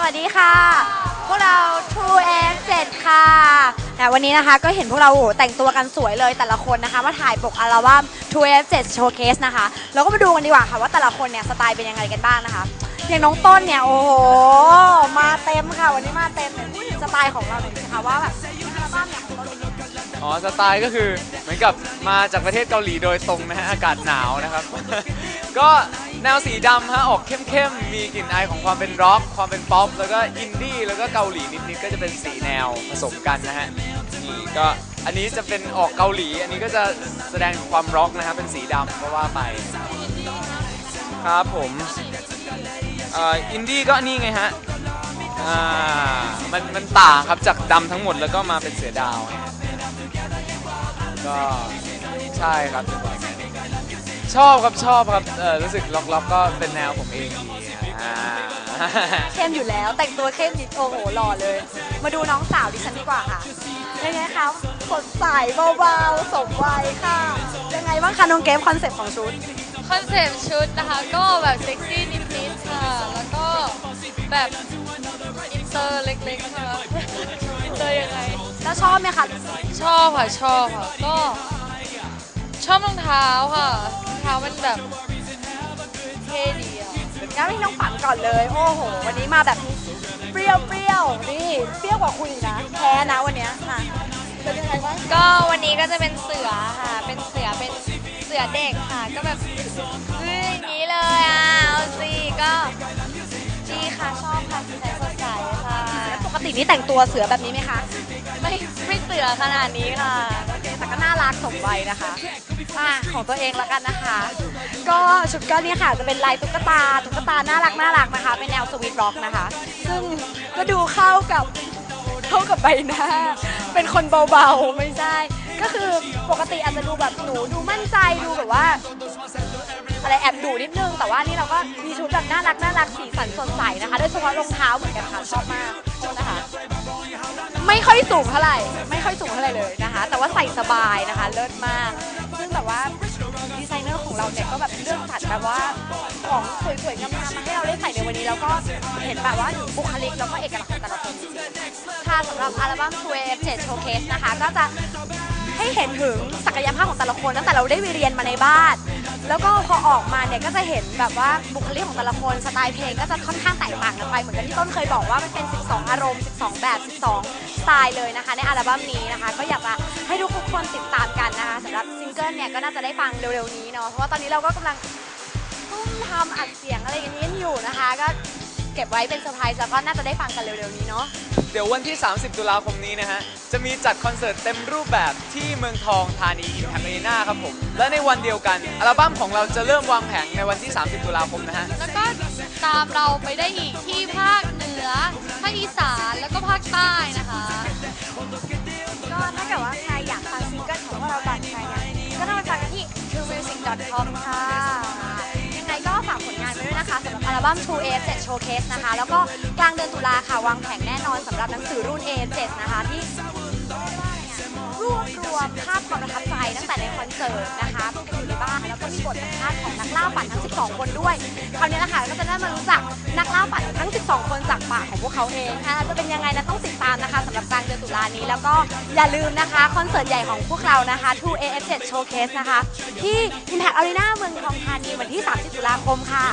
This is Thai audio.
สวัสดีค่ะ พวกเรา True F 7ค่ะแต่วันนี้นะคะก็เห็นพวกเราโอ้โหแต่งตัวกันสวยเลยแต่ละคนนะคะ มาถ่ายปกอัลบั้ม True F 7 Showcase นะคะ เราก็มาดูกันดีกว่าค่ะว่าแต่ละคนเนี่ยสไตล์เป็นยังไงกันบ้างนะคะอย่างน้องต้นเนี่ยโอ้โหมาเต็มค่ะ วันนี้มาเต็มเนี่ยพูดถึงสไตล์ของเราหน่อยสิคะว่าแบบ อ๋อสไตล์ก็คือเหมือนกับมาจากประเทศเกาหลีโดยตรงนะฮะอากาศหนาวนะครับ ก็แนวสีดำฮะออกเข้มๆ มีกลิ่นอายของความเป็นร็อก ความเป็นป๊อป แล้วก็อินดี้แล้วก็เกาหลีนิดๆ ก็จะเป็นสีแนวผสมกันนะฮะนี่ก็อันนี้จะเป็นออกเกาหลี อันนี้ก็จะแสดงถึงความร็อกนะฮะเป็นสีดำก็ว่าไปครับผมอินดี้ก็นี่ไงฮะอ่ามันมันต่างครับจากดำทั้งหมดแล้วก็มาเป็นเสือดาวไง ก็ใช่ครับชอบครับชอบครับเออรู้สึกล็อกล็อกก็เป็นแนวผมเองดีอ่าเข้มอยู่แล้วแต่งตัวเข้มนิดโอ้โหหล่อเลย มาดูน้องสาวดิฉันดีกว่าค่ะยังไงคะสดใสเบาๆสมวัยค่ะยังไงบ้างคะน้องเกมคอนเซ็ปต์ของชุดคอนเซปต์ชุดนะคะก็แบบเซ็กซี่นิดๆค่ะ แล้วก็แบบอินเตอร์เล็กๆค่ะอินเตอร์ยังไง แล้วชอบไหมคะชอบค่ะชอบค่ะ ก็ชอบรองเท้าค่ะรองเท้ามันแบบเท่ดีอะงั้นให้น้องฝันก่อนเลย โอ้โห วันนี้มาแบบเปรี้ยวเปรี้ยวๆนี่เปรี้ยวกว่าคุณอีกนะ แพ้นะวันเนี้ยค่ะเป็นยังไงบ้างก็วันนี้ก็จะเป็นเสือค่ะ เป็นเสือเป็นเสือเด็กค่ะ ก็แบบเฮ้ยอย่างนี้เลยอะเอาสิก็ดีค่ะชอบค่ะสีสันสดใสค่ะ ปกตินี่แต่งตัวเสือแบบนี้ไหมคะ ไม่ไม่เสือขนาดนี้ค่ะแต่ก็น่ารักสมวัยนะคะอะของตัวเองละกันนะคะ ก็ชุดก็เนี่ยค่ะจะเป็นลายตุ๊กตาตุ๊กตาน่ารักน่ารักนะคะ เป็นแนวสวีทร็อกนะคะ ซึ่งก็ดูเข้ากับเข้ากับใบหน้า เป็นคนเบาๆไม่ใช่ ก็คือปกติอาจจะดูแบบหนูดูมั่นใจดูแบบว่า อะไรแอบดูนิดนึง แต่ว่านี่เราก็มีชุดแบบน่ารักน่ารักสีสันสดใสนะคะ โดยเฉพาะรองเท้าเหมือนกันค่ะชอบมากนะคะ ค่อยสูงเท่าไหร่ ไม่ค่อยสูงเท่าไหร่เลยนะคะ แต่ว่าใส่สบายนะคะ เลิศมาก ซึ่งแบบว่าดีไซเนอร์ของเราเนี่ยก็แบบเลือกสรรแบบว่าของสวยๆงามๆมาให้เราได้ใส่ในวันนี้แล้วก็เห็นแบบว่าถึงบุคลิกแล้วก็เอกลักษณ์ของแต่ละคนค่ะสำหรับอัลบั้ม True F7 Showcase นะคะ ก็จะให้เห็นถึงศักยภาพของแต่ละคนตั้งแต่เราได้ไปเรียนมาในบ้าน แล้วก็พอออกมาเนี่ยก็จะเห็นแบบว่าบุคลิกของแต่ละคนสไตล์เพลงก็จะค่อนข้างแตกต่างกันไป เหมือนกับที่ต้นเคยบอกว่ามันเป็น 12 อารมณ์ 12 แบบ 12 สไตล์เลยนะคะ ในอัลบั้มนี้นะคะ ก็อยากจะให้ทุกคนติดตามกันนะคะสำหรับซิงเกิลเนี่ยก็น่าจะได้ฟังเร็วๆนี้เนาะเพราะว่าตอนนี้เราก็กำลังทุ่มทำอัดเสียงอะไรกันนี้อยู่นะคะก็ เก็บไว้เป็นเซอร์ไพรส์แล้วก็น่าจะได้ฟังกันเร็วๆนี้เนาะ เดี๋ยววันที่ 30 ตุลาคมนี้นะฮะ จะมีจัดคอนเสิร์ตเต็มรูปแบบที่เมืองทองธานีอินแพคอารีนาครับผม และในวันเดียวกัน อัลบั้มของเราจะเริ่มวางแผงในวันที่ 30 ตุลาคมนะฮะ แล้วก็ตามเราไปได้อีกที่ภาคเหนือ ภาคอีสาน แล้วก็ภาคใต้นะคะ ลบั้ม True A7 Showcase นะคะ แล้วก็กลางเดือนตุลาค่ะ วางแผงแน่นอนสำหรับหนังสือรุ่น A7 นะคะ ที่รวบรวมภาพความประทับใจตั้งแต่ในคอนเสิร์ตนะคะอยู่ในบ้านแล้วก็มีบทสัมภาษณ์ของนักล่าฝันทั้ง 12 คนด้วยคราวนี้นะคะก็จะได้มารู้จักนักล่าฝันทั้ง 12 คนจากปากของพวกเขาเองค่ะจะเป็นยังไงนะต้องติดตามนะคะสำหรับกลางเดือนตุลานี้ แล้วก็อย่าลืมนะคะคอนเสิร์ตใหญ่ของพวกเรานะคะ 2AF7 Showcase นะคะ ที่ Impact Arena เมืองทองธานีวันที่ 30 ตุลาคมค่ะ